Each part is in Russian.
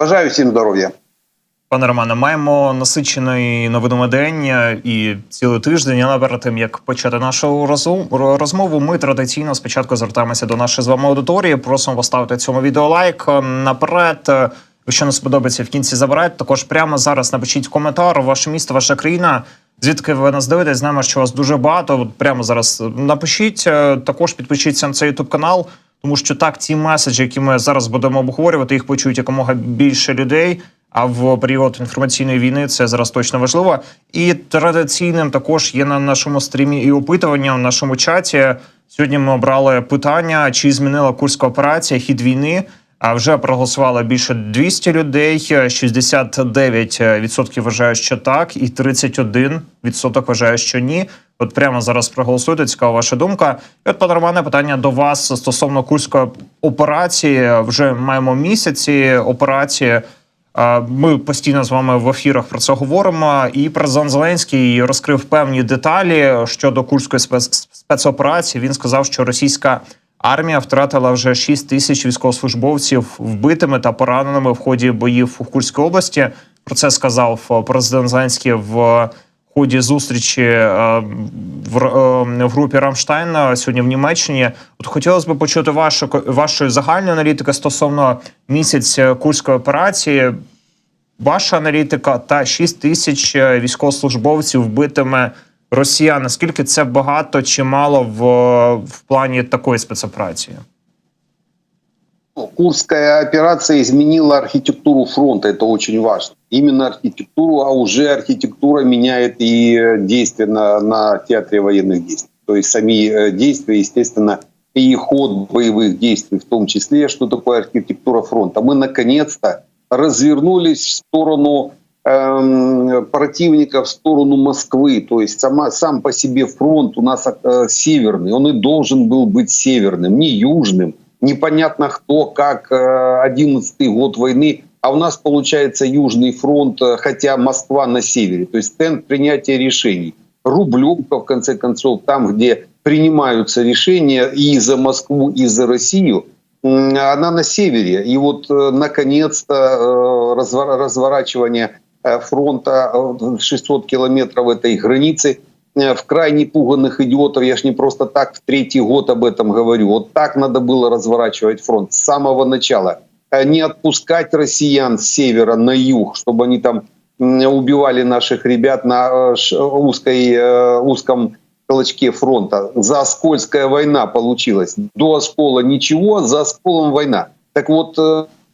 Бажаю всім здоров'я. Пане Романе, маємо насичений новинами день і цілий тиждень. Але перед тим як почати нашу розмову, ми традиційно спочатку звертаємося до нашої з вами аудиторії. Просимо поставити цьому відео лайк наперед. Якщо не сподобається в кінці забирайте. Також прямо зараз напишіть коментар. Ваше місто, ваша країна. Звідки ви нас дивитесь? Знаємо, що вас дуже багато. Прямо зараз напишіть. Також підпишіться на цей ютуб канал, тому що так ті меседжі, які ми зараз будемо обговорювати, їх почують якомога більше людей. А в період інформаційної війни це зараз точно важливо. І традиційним також є на нашому стрімі і опитування в нашому чаті. Сьогодні ми обрали питання: чи змінила курська операція хід війни? А вже проголосувало більше 200 людей. 69% вважають, що так, і 31% вважає, що ні. От прямо зараз проголосуйте. Цікава ваша думка. І От пане Романе, питання до вас стосовно курської операції. Вже маємо місяці операції. Ми постійно з вами в ефірах про це говоримо. І президент Зеленський розкрив певні деталі щодо курської спецоперації. Він сказав, що російська армія втратила вже 6 тисяч військовослужбовців вбитими та пораненими в ході боїв у Курській області. Про це сказав президент Зеленський в ході зустрічі е, в, е, групі Рамштайн сьогодні в Німеччині. От хотілося б почути вашу вашої загальної аналітики стосовно місяць курської операції. Ваша аналітика та 6 тисяч військовослужбовців вбитими росіян. Наскільки це багато чи мало в, в плані такої спецоперації? Курская операция изменила архитектуру фронта, это очень важно. Именно архитектуру, а уже архитектура меняет и действия на, на театре военных действий. То есть сами э, действия, естественно, и ход боевых действий в том числе, что такое архитектура фронта. Мы наконец-то развернулись в сторону э, противника, в сторону Москвы. То есть сама, сам по себе фронт у нас э, северный, он и должен был быть северным, не южным – непонятно кто, как 11 э, год войны, а у нас получается Южный фронт, э, хотя Москва на севере. То есть темп принятия решений. Рублевка, в конце концов, там, где принимаются решения и за Москву, и за Россию, она на севере. И вот, э, наконец-то, разворачивание фронта 600 километров этой границы – в крайне пуганных идиотов, я ж не просто так в третий год об этом говорю, вот так надо было разворачивать фронт с самого начала. Э, не отпускать россиян с севера на юг, чтобы они там убивали наших ребят на э, узкой, узком клочке фронта. За Оскольская война получилась. До Оскола ничего, за Осколом война. Так вот,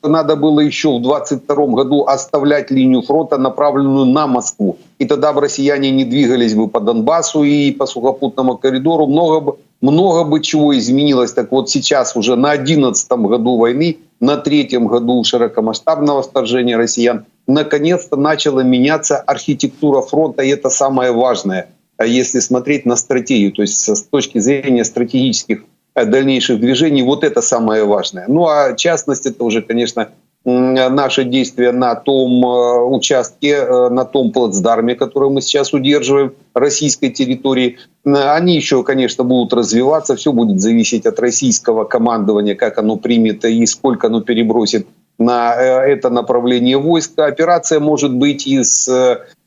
надо было еще в 22 году оставлять линию фронта, направленную на Москву. И тогда бы россияне не двигались бы по Донбассу и по сухопутному коридору. Много бы, много бы чего изменилось. Так вот сейчас уже на 11 году войны, на третьем году широкомасштабного вторжения россиян, наконец-то начала меняться архитектура фронта. И это самое важное, если смотреть на стратегию. То есть с точки зрения стратегических дальнейших движений. Вот это самое важное. Ну а частность это уже, конечно, наши действия на том э, участке, э, на том плацдарме, который мы сейчас удерживаем, российской территории. Они еще, конечно, будут развиваться. Все будет зависеть от российского командования, как оно примет и сколько оно перебросит на это направление войск. Операция может быть из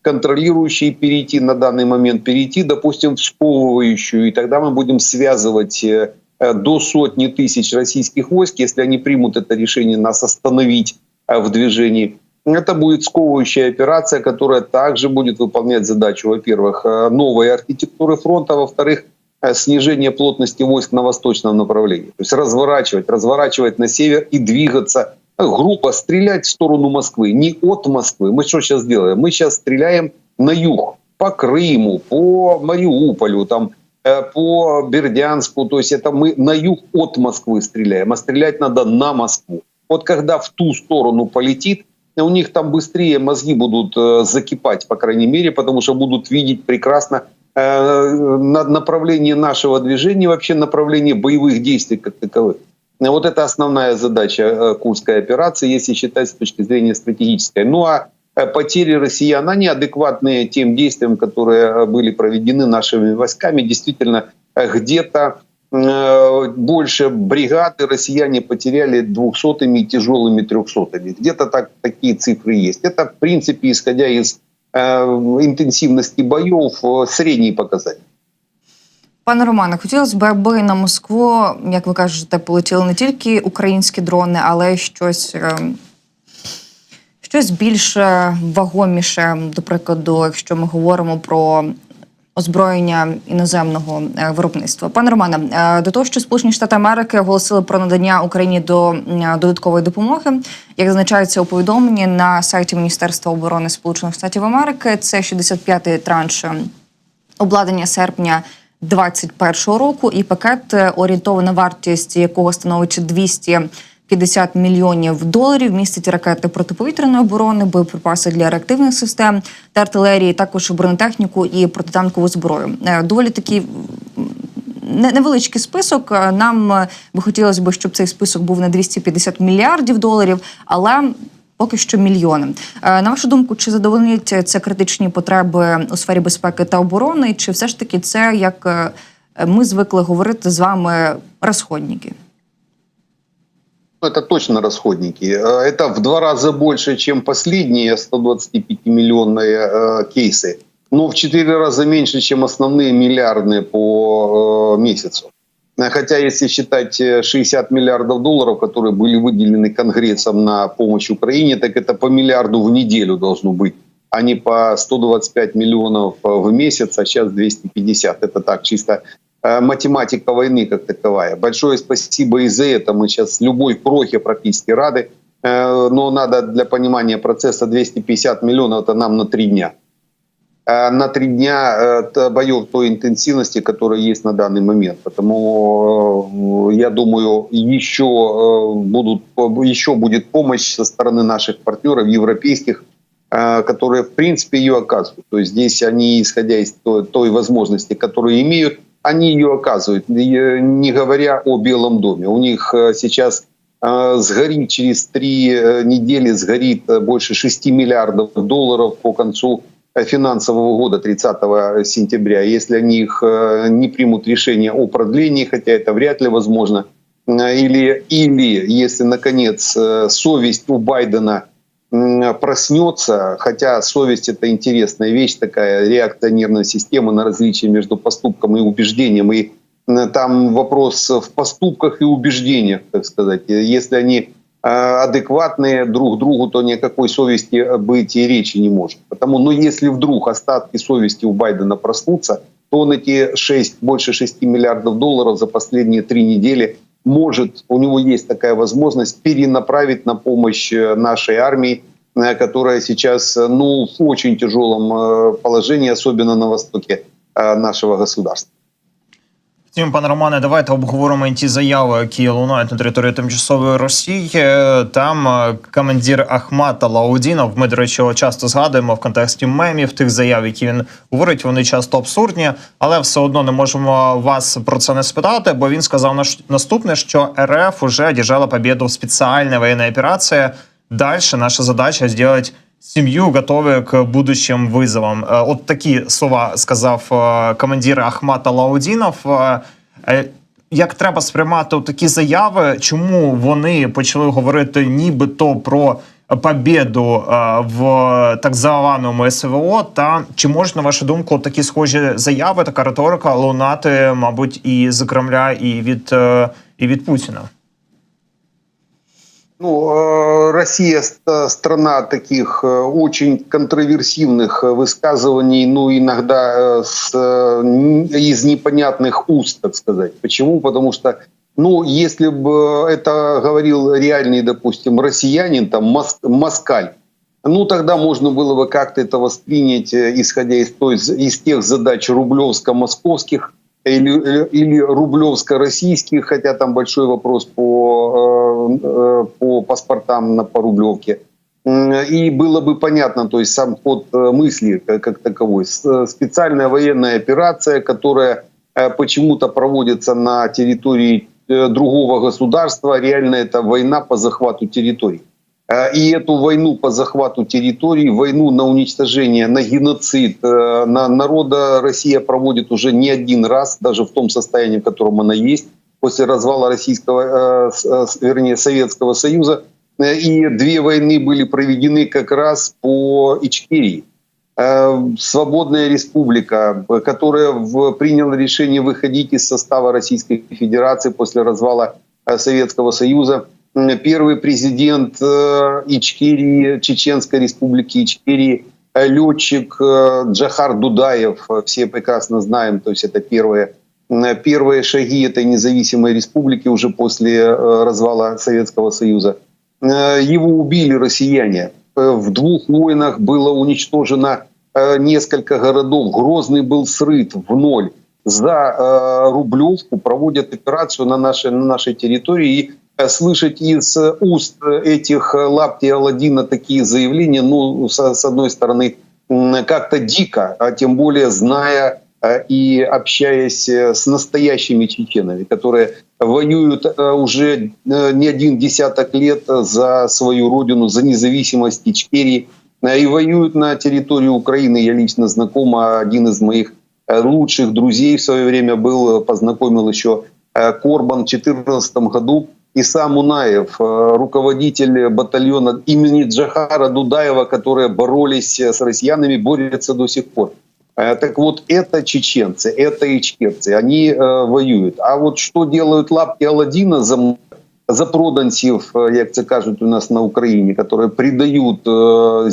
контролирующей перейти на данный момент, перейти, допустим, в сковывающую. И тогда мы будем связывать Э, до сотни тысяч российских войск, если они примут это решение нас остановить э, в движении. Это будет сковывающая операция, которая также будет выполнять задачу, во-первых, э, новой архитектуры фронта, а во-вторых, снижение плотности войск на восточном направлении. То есть разворачивать, разворачивать на север и двигаться грубо, стрелять в сторону Москвы, не от Москвы. Мы что сейчас делаем? Мы сейчас стреляем на юг, по Крыму, по Мариуполю, там, Э, по Бердянску, то есть это мы на юг от Москвы стреляем, а стрелять надо на Москву. Вот когда в ту сторону полетит, у них там быстрее мозги будут э, закипать, по крайней мере, потому что будут видеть прекрасно э, направление нашего движения, вообще направление боевых действий как таковых. Вот это основная задача Курской операции, если считать с точки зрения стратегической. Ну а Э, потери россиян, они адекватные тем действиям, которые э, были проведены нашими войсками. Действительно, э, где-то э, больше бригады россияне потеряли двухсотыми и тяжелыми трехсотыми. Где-то так, такие цифры есть. Это, в принципе, исходя из э, интенсивности боев, э, средний показатель. Пане Романе, хотілося б, аби на Москву, як ви кажете, полетіли не тільки українські дрони, але й щось, е, щось більш е, вагоміше. До прикладу, якщо ми говоримо про озброєння іноземного е, виробництва. Пане Романе, е, до того, що Сполучені Штати Америки оголосили про надання Україні до додаткової допомоги, як зазначається у повідомленні на сайті Міністерства оборони Сполучених Штатів Америки, це 65-й транш обладнання серпня 2021 року, і пакет орієнтована вартість якого становить 250 мільйонів доларів. Містить ракети протиповітряної оборони, боєприпаси для реактивних систем та артилерії, також бронетехніку і протитанкову зброю. Е, Доволі такі невеличкий список. Е, Нам е, би хотілося б, щоб цей список був на 250 мільярдів доларів, але поки що мільйони. На вашу думку, чи задовольнять це критичні потреби у сфері безпеки та оборони, чи все ж таки це як ми звикли говорити з вами розходники? Это точно расходники. Э, Это в два раза больше, чем последние 125-миллионные э, кейсы. Но в четыре раза меньше, чем основные миллиардные по э, месяцу. Хотя, если считать э, 60 миллиардов долларов, которые были выделены Конгрессом на помощь Украине, так это по миллиарду в неделю должно быть, а не по 125 миллионов в месяц, а сейчас 250. Это так, чисто математика войны как таковая. Большое спасибо и за это. Мы сейчас любой крохе практически рады. Э, Но надо для понимания процесса 250 миллионов, это нам на три дня. Э, На три дня э, боев той интенсивности, которая есть на данный момент. Поэтому э, я думаю, еще, э, будут, еще будет помощь со стороны наших партнеров европейских, э, которые в принципе ее оказывают. То есть здесь они, исходя из той, той возможности, которую имеют, они ее оказывают, не говоря о Белом доме. У них э, сейчас э, сгорит через три э, недели сгорит больше 6 миллиардов долларов по концу финансового года 30 сентября. Если они их не примут решение о продлении, хотя это вряд ли возможно, или, или если, наконец, совесть у Байдена проснется, хотя совесть это интересная вещь, такая реакция нервной системы на различия между поступком и убеждением. И там вопрос в поступках и убеждениях, так сказать. Если они э, адекватные друг другу, то никакой совести быть и речи не может. Потому, но если вдруг остатки совести у Байдена проснутся, то он эти 6, больше 6 миллиардов долларов за последние три недели может, у него есть такая возможность перенаправить на помощь э, нашей армии, э, которая сейчас э, ну, в очень тяжелом положении, особенно на востоке нашего государства. Втім, пане Романе, давайте обговоримо ті заяви, які лунають на території тимчасової Росії. Там е, командир Ахмата Лаудінов, ми, до речі, його часто згадуємо в контексті мемів тих заяв, які він говорить. Вони часто абсурдні, але все одно не можемо вас про це не спитати, бо він сказав наступне, що РФ уже одержала победу в спеціальній воєнній операції. Дальше наша задача сделать семью готовы к будущим вызовам. Е, От такі слова сказав е, командир Ахмата Лаудінов. Е, е, Як треба сприймати такі заяви? Чому вони почали говорити нібито про побєду е, в так званому СВО? Та чи можна, на вашу думку, такі схожі заяви, така риторика лунати, мабуть, і з Кремля, і від, е, і від Путіна? Ну, э, Россия ст- страна таких э, очень контроверсивных э, высказываний, ну, иногда с, из непонятных уст, так сказать. Почему? Потому что, ну, если бы это говорил реальный, допустим, россиянин, там, мос- москаль, ну, тогда можно было бы как-то это воспринять, исходя из, той, из тех задач рублевско-московских или, или рублевско-российских, хотя там большой вопрос по, э, э, по паспортам на, по Рублевке. И было бы понятно, то есть сам ход э, мысли как, таковой. Специальная военная операция, которая почему-то проводится на территории другого государства, реально это война по захвату территорий. И эту войну по захвату территорий, войну на уничтожение, на геноцид, на народа Россия проводит уже не один раз, даже в том состоянии, в котором она есть, после развала Российского, вернее, Советского Союза. И две войны были проведены как раз по Ичкерии. Свободная республика, которая приняла решение выходить из состава Российской Федерации после развала Советского Союза, первый президент э, Ичкерии, Чеченской республики Ичкерии, э, летчик э, Джахар Дудаев, все прекрасно знаем, то есть это первые, первые шаги этой независимой республики уже после развала Советского Союза. Его убили россияне. В двух войнах было уничтожено несколько городов. Грозный был срыт в ноль. За Рублевку проводят операцию на нашей, на нашей территории и слышать из уст этих лапти Алладина такие заявления, ну, с, одной стороны, как-то дико, а тем более зная э, и общаясь э, с настоящими чеченами, которые воюют уже не один десяток лет за свою родину, за независимость Ичкерии, и воюют на территории Украины. Я лично знаком, а один из моих лучших друзей в свое время был, познакомил еще Корбан в 2014 году Иса Мунаев, э, руководитель батальона имени Джахара Дудаева, которые боролись с россиянами, борются до сих пор. Э, так вот, это чеченцы, это ичкерцы, они э, воюют. А вот что делают лапки Аладдина за, за проданців, як це кажуть у нас на Украине, которые предают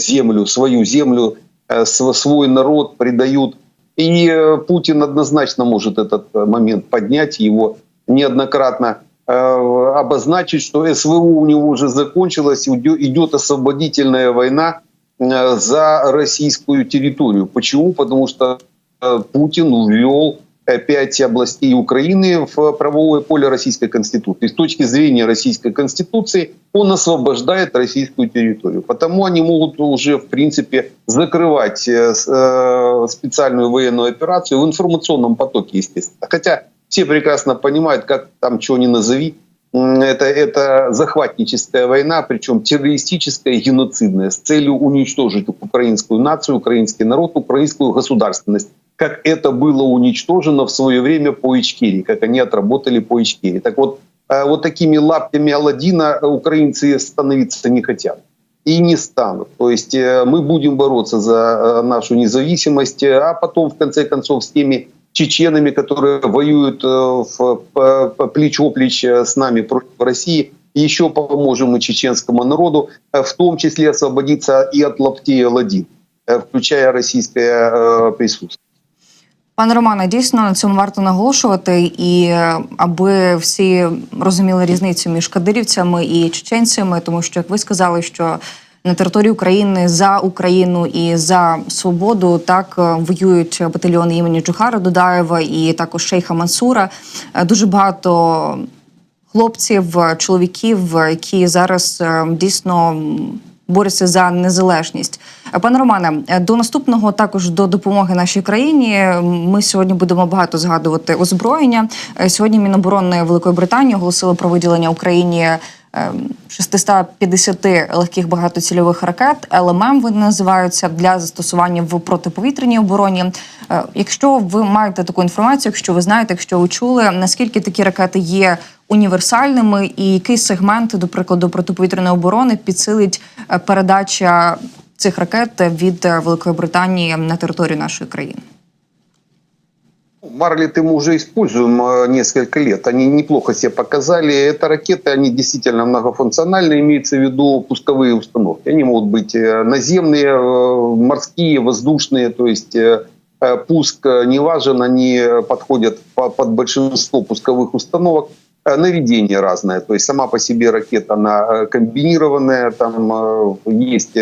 землю, свою землю, свой народ предают. И Путин однозначно может этот момент поднять, его неоднократно Э, обозначить, что СВО у него уже закончилось, идет освободительная война э, за российскую территорию. Почему? Потому что э, Путин ввел пять областей Украины в правовое поле Российской Конституции. С точки зрения Российской Конституции он освобождает российскую территорию. Потому они могут уже, в принципе, закрывать специальную военную операцию в информационном потоке, естественно. Хотя все прекрасно понимают, как там чего ни назови, это, это захватническая война, причем террористическая, геноцидная, с целью уничтожить украинскую нацию, украинский народ, украинскую государственность. Как это было уничтожено в свое время по Ичкерии, как они отработали по Ичкерии. Так вот, э, вот такими лаптями Алладина украинцы становиться не хотят и не станут. То есть э, мы будем бороться за э, нашу независимость, а потом, в конце концов, с теми чеченами, которые воюют э, в плечо-плечо с нами против России. еще поможем мы чеченскому народу, э, в том числе освободиться и от лаптей Аладдин, э, включая российское присутствие. Пане Романе, дійсно на цьому варто наголошувати, і аби всі розуміли різницю між кадирівцями і чеченцями, тому що як ви сказали, що на території України за Україну і за свободу так е, воюють батальйони імені Джухара Дудаєва і також Шейха Мансура. Е, дуже багато хлопців, чоловіків, які зараз е, дійсно. Борються за незалежність, пане Романе. До наступного також до допомоги нашій країні. Ми сьогодні будемо багато згадувати озброєння. Сьогодні Міноборони Великої Британії оголосили про виділення Україні 650 ем, легких багатоцільових ракет. ЛММ вони називаються для застосування в протиповітряній обороні. Е, якщо ви маєте таку інформацію, якщо ви знаєте, якщо ви чули, наскільки такі ракети є універсальними, і який сегмент, до прикладу, протиповітряної оборони підсилить е, передача цих ракет від е, Великої Британії на територію нашої країни? Марлиты мы уже используем э, несколько лет. Они неплохо себя показали. Это ракеты, они действительно многофункциональны, имеется в виду пусковые установки. Они могут быть э, наземные, э, морские, воздушные, то есть пуск не важен, они подходят под большинство пусковых установок. Наведение разное, то есть сама по себе ракета, она комбинированная, там есть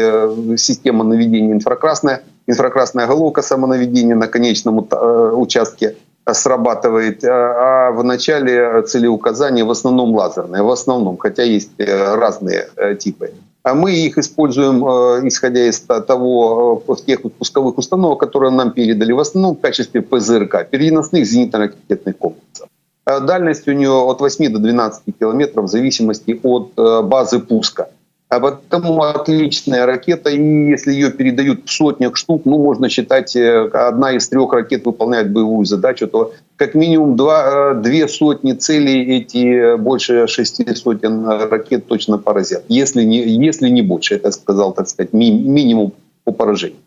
система наведения инфракрасная, инфракрасная головка самонаведения на конечном э, участке срабатывает, а в начале целеуказания в основном лазерные, в основном, хотя есть э, разные э, типы. А мы их используем, исходя из того, тех пусковых установок, которые нам передали, в основном в качестве ПЗРК, переносных зенитно-ракетных комплексов. Дальность у нее от 8 до 12 километров в зависимости от базы пуска. А потому отличная ракета, и если ее передают в сотнях штук, ну, можно считать, э, одна из трех ракет выполняет боевую задачу, то как минимум два, э, две сотни целей эти больше шести сотен ракет точно поразят. Если не, если не больше, это сказал, так сказать, ми, минимум по поражению.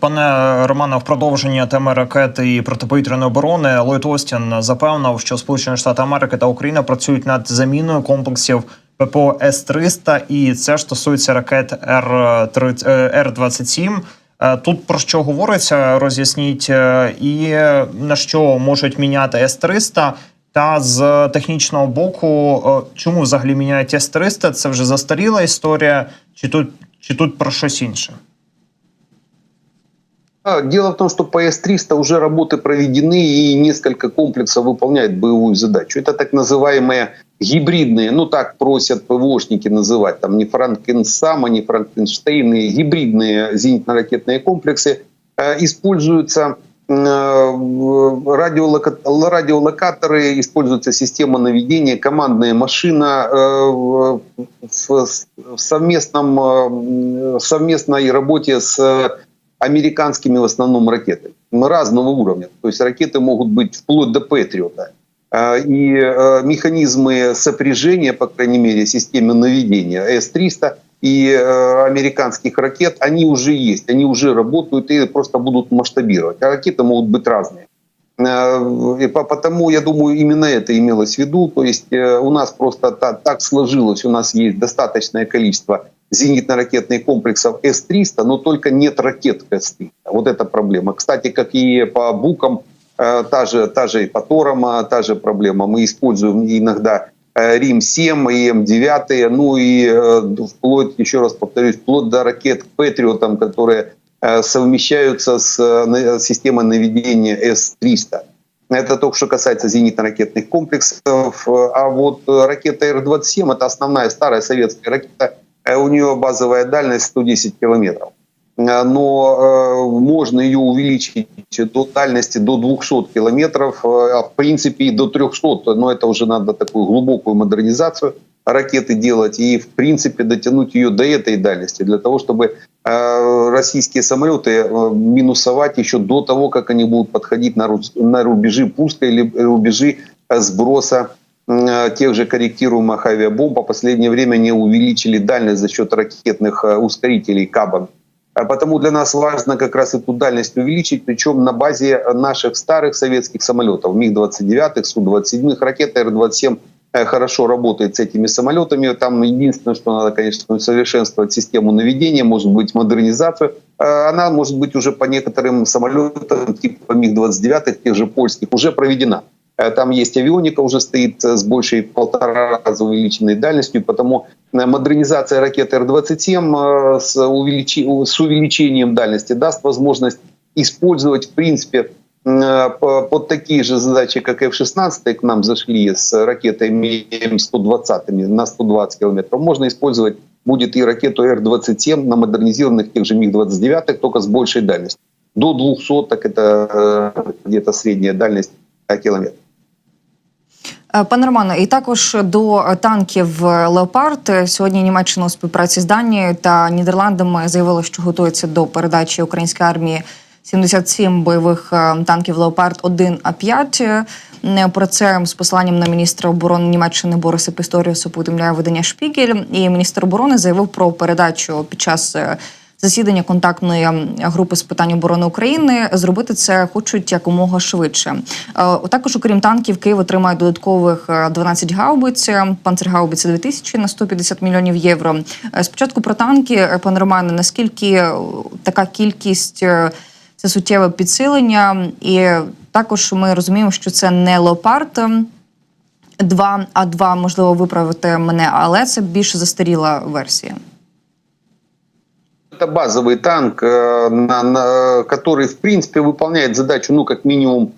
Пане Романе, в продовження теми ракети і протиповітряної оборони Ллойд Остін запевнив, що Сполучені Штати Америки та Україна працюють над заміною комплексів ППО С-300, і це ж стосується ракет Р-27. Тут про що говориться, роз'ясніть, і на що можуть міняти С-300, та з технічного боку, чому взагалі міняють С-300? Це вже застаріла історія, чи тут, чи тут про щось інше? Дело в том, что по С-300 уже работы проведены и несколько комплексов выполняют боевую задачу. Это так называемые гибридные, ну так просят ПВОшники называть, там не Франкенсама, не Франкенштейны, гибридные зенитно-ракетные комплексы э, используются э, радиолокаторы, используется система наведения, командная машина э, в совместном, в совместной работе с американскими в основном ракетами разного уровня. То есть ракеты могут быть вплоть до Патриота. А, и а, механизмы сопряжения, по крайней мере, системы наведения С-300 и а, американских ракет, они уже есть, они уже работают и просто будут масштабировать. А ракеты могут быть разные. И потому, я думаю, именно это имелось в виду. То есть э, у нас просто так сложилось, у нас есть достаточное количество зенитно-ракетных комплексов С-300, но только нет ракет С-300. Вот это проблема. Кстати, как и по БУКам, э, та же, та же и по Торам, а, та же проблема. Мы используем иногда э, Рим-7 и М9, ну и э, вплоть, еще раз повторюсь, вплоть до ракет Патриотам, которые совмещаются с системой наведения С-300. Это только что касается зенитно-ракетных комплексов. А вот ракета Р-27 – это основная старая советская ракета – Э, у нее базовая дальность 110 километров. Э, но э, можно ее увеличить до дальности до 200 километров, а в принципе и до 300, но это уже надо такую глубокую модернизацию ракеты делать и в принципе дотянуть ее до этой дальности для того, чтобы российские самолеты минусовать еще до того, как они будут подходить на рубежи пуска или рубежи сброса Э, тех же корректируемых авиабомб. По последнее время не увеличили дальность за счет ракетных э, ускорителей КАБАН. А потому для нас важно как раз эту дальность увеличить, причем на базе наших старых советских самолетов, МиГ-29, Су-27, ракета Р-27 э, хорошо работает с этими самолетами. Там единственное, что надо, конечно, усовершенствовать систему наведения, может быть, модернизацию. Она, может быть, уже по некоторым самолетам типа МиГ-29, тех же польских, уже проведена. Э, там есть авионика, уже стоит э, с большей полтора раза увеличенной дальностью, потому э, модернизация ракеты Р-27 с, увеличи... с увеличением дальности даст возможность использовать, в принципе, под такие же задачи, как F-16 к нам зашли с ракетами М-120 на 120 километров. Можно использовать будет и ракету Р-27 на модернизированных тех же МиГ-29, только с большей дальностью. До 200, так это где-то средняя дальность километров. Е, пане Романо, і також до танків Леопард сьогодні Німеччина у співпраці з Данією та Нідерландами заявила, що готується до передачі української армії 77 бойових е, танків Леопард 1 а 5 е, Про це з посиланням на міністра оборони Німеччини Бориса Пісторіуса повідомляє видання Шпігель. І міністр оборони заявив про передачу під час засідання контактної групи з питань оборони України. Зробити це хочуть якомога швидше. Е, також, окрім танків, Київ отримає додаткових 12 е, гаубиць, панцергаубиці 2000 на 150 мільйонів євро. Е, спочатку про танки, пане Романе, наскільки така кількість це суттєве підсилення, і також ми розуміємо, що це не леопард. 2, а 2, можливо, виправити мене, але це більш застаріла версія это базовый танк, э, на, на, который, в принципе, выполняет задачу, ну, как минимум,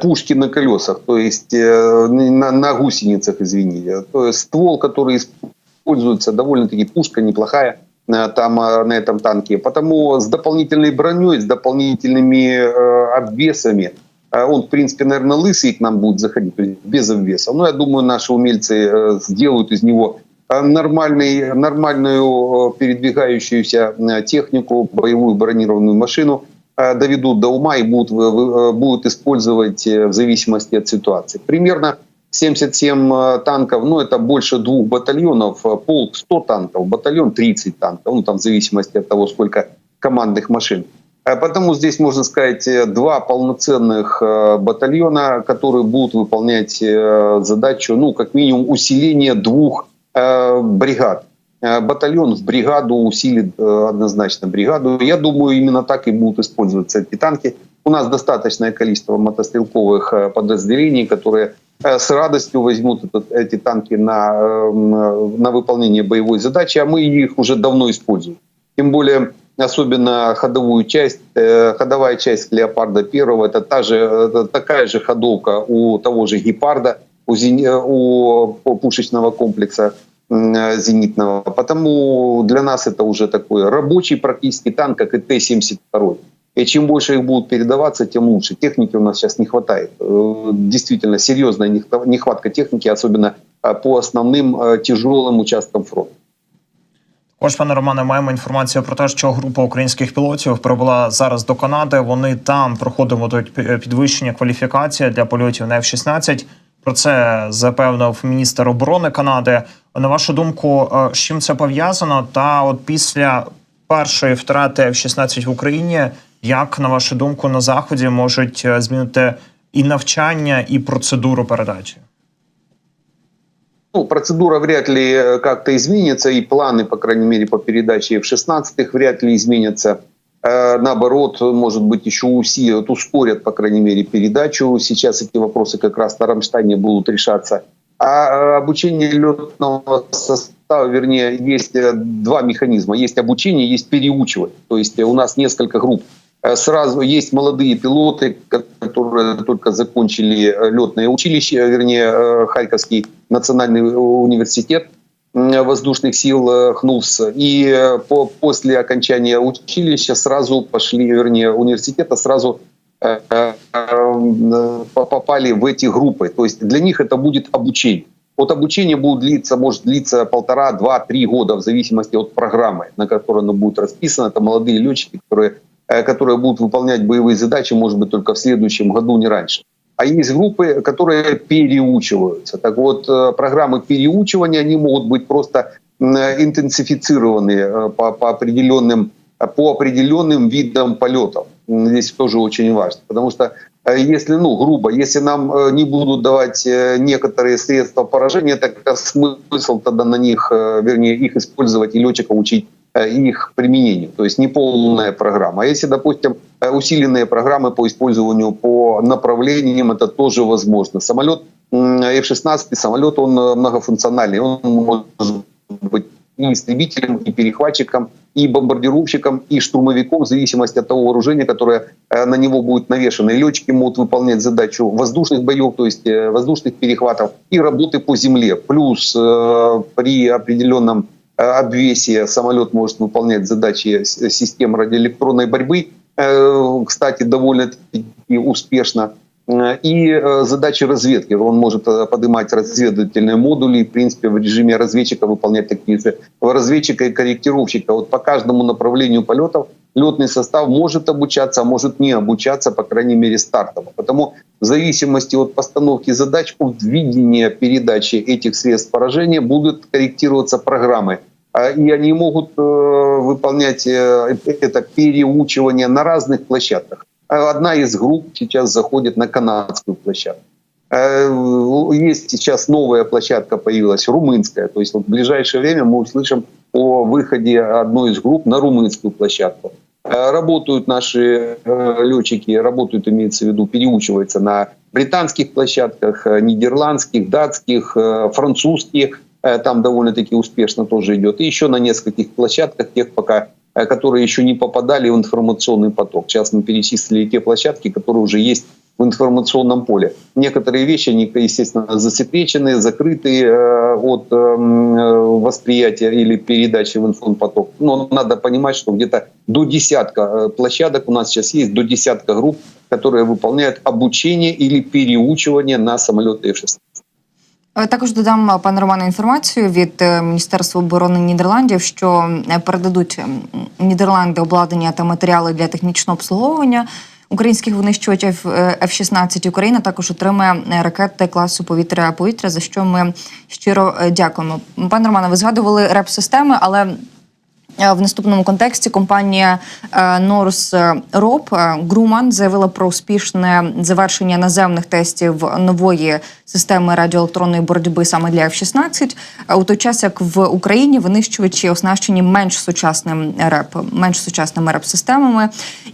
пушки на колесах, то есть э, на, на гусеницах, извините. То есть ствол, который используется, довольно-таки пушка неплохая э, там на этом танке. Потому с дополнительной броней, с дополнительными обвесами, он, в принципе, наверное, лысый к нам будет заходить, без обвеса. Но я думаю, наши умельцы сделают из него нормальный, нормальную передвигающуюся технику, боевую бронированную машину доведут до ума и будут, будут использовать в зависимости от ситуации. Примерно 77 танков, ну это больше двух батальонов, полк 100 танков, батальон 30 танков, ну там в зависимости от того, сколько командных машин. Э, потому здесь, можно сказать, э, два полноценных э, батальона, которые будут выполнять задачу, ну, как минимум, усиления двух бригад. Батальон в бригаду усилит однозначно бригаду. Я думаю, именно так и будут использоваться эти танки. У нас достаточное количество мотострелковых подразделений, которые с радостью возьмут этот, эти танки на, на выполнение боевой задачи, а мы их уже давно используем. Тем более особенно ходовую часть, э, ходовая часть леопарда первого, это та же, это такая же ходовка у того же гепарда, у, у пушечного комплекса зенитного. Потому для нас это уже такой рабочий практически танк, как и Т-72. И чем больше их будут передаваться, тем лучше. Техники у нас сейчас не хватает. Э, действительно, серьезная нехватка техники, особенно э, по основным тяжелым участкам фронта. Ось, пане Романе, маємо інформацію про те, що група українських пілотів прибула зараз до Канади. Вони там проходитимуть підвищення кваліфікації для польотів на F-16. Про це запевнив міністр оборони Канади. На вашу думку, е, з чим це пов'язано? Та от після першої втрати F-16 в Україні, як на вашу думку на заході можуть е, змінити і навчання, і процедуру передачі? Ну, процедура вряд ли э, как-то изменится, и планы, по крайней мере, по передаче F-16 вряд ли изменятся. Э, наоборот, может быть, еще усилят, ускорят, по крайней мере, передачу. Сейчас эти вопросы как раз на Рамштайне будут решаться. А э, обучение летного состава, вернее, есть два механизма. Есть обучение, есть переучивание. То есть у нас несколько групп Э, сразу есть молодые пилоты, которые только закончили э, летное училище, э, вернее, Харьковский национальный университет воздушных сил ХНУС. И по, после окончания училища сразу пошли, вернее, университета сразу попали в эти группы. То есть для них это будет обучение. Вот обучение будет длиться, может длиться полтора, два, три года в зависимости от программы, на которой оно будет расписано. Это молодые летчики, которые Э, которые будут выполнять боевые задачи, может быть, только в следующем году, не раньше. А есть группы, которые переучиваются. Так вот, э, программы переучивания, они могут быть просто интенсифицированы э, по, по, определенным, по определенным видам полетов. Здесь тоже очень важно. Потому что если, ну, грубо, если нам не будут давать некоторые средства поражения, так смысл тогда на них, вернее, их использовать и летчика учить Э, их применению, то есть не полная программа. А если, допустим, э, усиленные программы по использованию по направлениям, это тоже возможно. Самолет F-16, самолет, он э, многофункциональный, он может быть и истребителем, и перехватчиком, и бомбардировщиком, и штурмовиком, в зависимости от того вооружения, которое на него будет навешено. И летчики могут выполнять задачу воздушных боев, то есть воздушных перехватов, и работы по земле. Плюс при определенном Э, обвесе самолет может выполнять задачи систем радиоэлектронной борьбы, э, кстати, довольно-таки успешно. Э, и задачи разведки. Он может поднимать разведывательные модули, в принципе, в режиме разведчика выполнять такие же. Разведчика и корректировщика. Вот по каждому направлению полетов летный состав может обучаться, а может не обучаться, по крайней мере, стартово. Потому в зависимости от постановки задач, от видения передачи этих средств поражения будут корректироваться программы. А, и они могут э, выполнять э, это переучивание на разных площадках. Одна из групп сейчас заходит на канадскую площадку. Э, есть сейчас новая площадка появилась, румынская. То есть вот в ближайшее время мы услышим о выходе одной из групп на румынскую площадку. Работают наши летчики, работают, имеется в виду, переучиваются на британских площадках, нидерландских, датских, французских. Э, там довольно-таки успешно тоже идет. И еще на нескольких площадках, тех пока, э, которые еще не попадали в информационный поток. Сейчас мы перечислили те площадки, которые уже есть в информационном поле. Некоторые вещи, они, естественно, засекречены, закрыты э, от восприятия или передачи в информпоток. Но надо понимать, что где-то до десятка площадок у нас сейчас есть, до десятка групп, которые выполняют обучение или переучивание на самолеты F-16. Е, Також додам е, пане Романе інформацію від е, Міністерства оборони Нідерландів, що передадуть Нідерланди обладнання та матеріали для технічного обслуговування українських винищувачів е, F-16. Україна також отримає ракети класу повітря-повітря, за що ми щиро дякуємо. Пане Романе, ви згадували реп-системи, але Е, В наступному контексті компанія е, Норс Роб Груман заявила про успішне завершення наземних тестів нової системи радіоелектронної боротьби саме для F-16, е, у той час як в Україні винищувачі оснащені менш сучасним РЕП, менш сучасними РЕП-системами.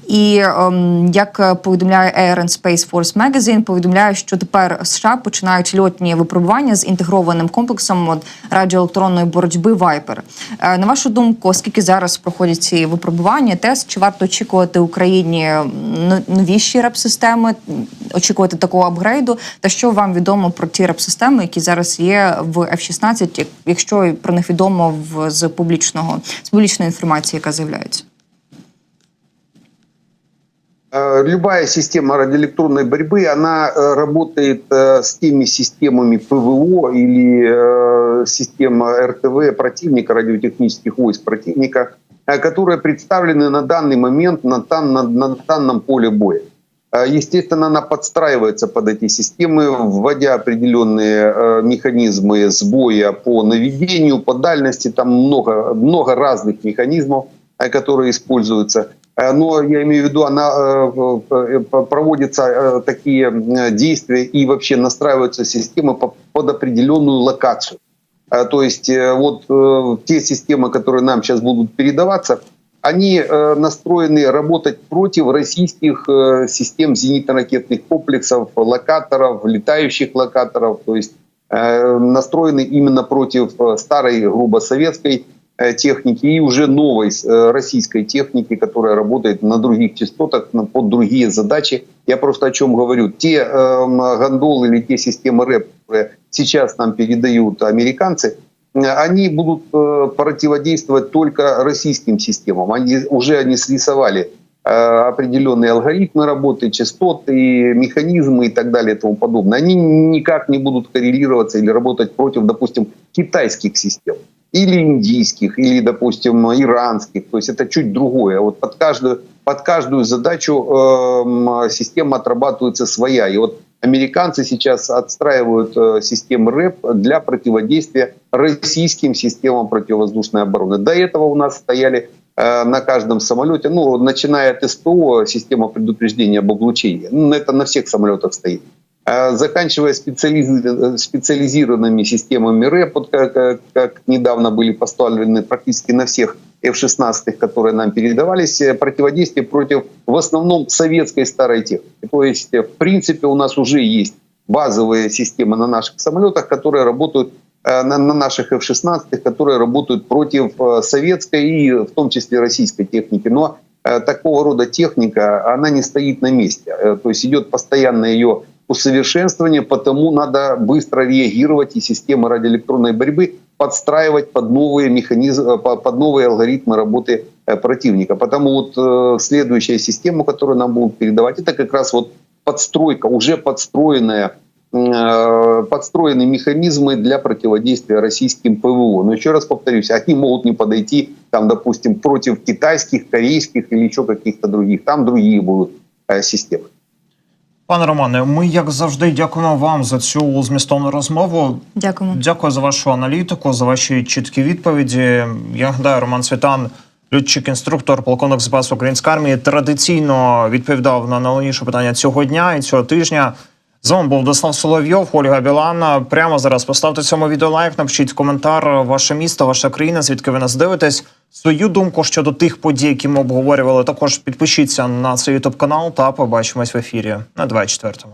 І ем, як повідомляє Air and Space Force Magazine, повідомляє, що тепер США починають льотні випробування з інтегрованим комплексом радіоелектронної боротьби Viper. Е, На вашу думку, оскільки зараз проходять ці випробування, тест чи варто очікувати Україні новіші реп-системи, очікувати такого апгрейду? Та що вам відомо про ті реп-системи, які зараз є в F-16, якщо про них відомо в з публічного з публічної інформації, яка з'являється? Э, Любая система радиоэлектронной борьбы, она э, работает э, с теми системами ПВО или система РТВ противника, радиотехнических войск противника, которые представлены на данный момент на, дан- на- на данном поле боя. Естественно, она подстраивается под эти системы, вводя определенные механизмы сбоя по наведению, по дальности. Там много, много разных механизмов, которые используются. Э, Но я имею в виду, она э, э, проводятся такие действия и вообще настраиваются системы по- под определенную локацию. То есть вот те системы, которые нам сейчас будут передаваться, они настроены работать против российских систем зенитно-ракетных комплексов, локаторов, летающих локаторов, то есть настроены именно против старой, грубо советской техники и уже новой э, российской техники, которая работает на других частотах, под другие задачи. Я просто о чем говорю. Те эм, гондолы или те системы РЭП, которые сейчас нам передают американцы, э, они будут э, противодействовать только российским системам. Они уже они срисовали э, определенные алгоритмы работы, частоты, механизмы и так далее и тому подобное. Они никак не будут коррелироваться или работать против, допустим, китайских систем или индийских, или, допустим, иранских. То есть это чуть другое. Вот под каждую, под каждую задачу эм, система отрабатывается своя. И вот американцы сейчас отстраивают э, системы РЭП для противодействия российским системам противовоздушной обороны. До этого у нас стояли э, на каждом самолете, ну, начиная от СПО, система предупреждения об облучении. Ну, это на всех самолетах стоит. Э, Заканчивая специализ- специализированными системами РЭП, вот как, как- недавно были поставлены практически на всех F-16, которые нам передавались, э, противодействие против в основном советской старой техники. То есть, э, в принципе, у нас уже есть базовые системы на наших самолетах, которые работают э, на, на наших F-16, которые работают против советской и в том числе российской техники. Но такого рода техника, она не стоит на месте. То есть идет постоянное ее усовершенствование, потому надо быстро реагировать и системы радиоэлектронной борьбы подстраивать под новые механизмы, по- под новые алгоритмы работы э, противника. Потому вот э, следующая система, которую нам будут передавать, это как раз вот подстройка, уже подстроенная э, подстроены механизмы для противодействия российским ПВО. Но еще раз повторюсь, они могут не подойти, там, допустим, против китайских, корейских или еще каких-то других. Там другие будут э, системы. Пане Романе, ми як завжди дякуємо вам за цю змістовну розмову. Дякуємо. Дякую за вашу аналітику, за ваші чіткі відповіді. Я гадаю, Роман Світан, льотчик-інструктор, полковник запасу української армії, традиційно відповідав на найголовніше питання цього дня і цього тижня. З вами був Дослав Соловйов, Ольга Білана. Прямо зараз поставте цьому відео лайк, напишіть коментар, ваше місто, ваша країна, звідки ви нас дивитесь. Свою думку щодо тих подій, які ми обговорювали, також підпишіться на цей ютуб канал та побачимось в ефірі на 24-му.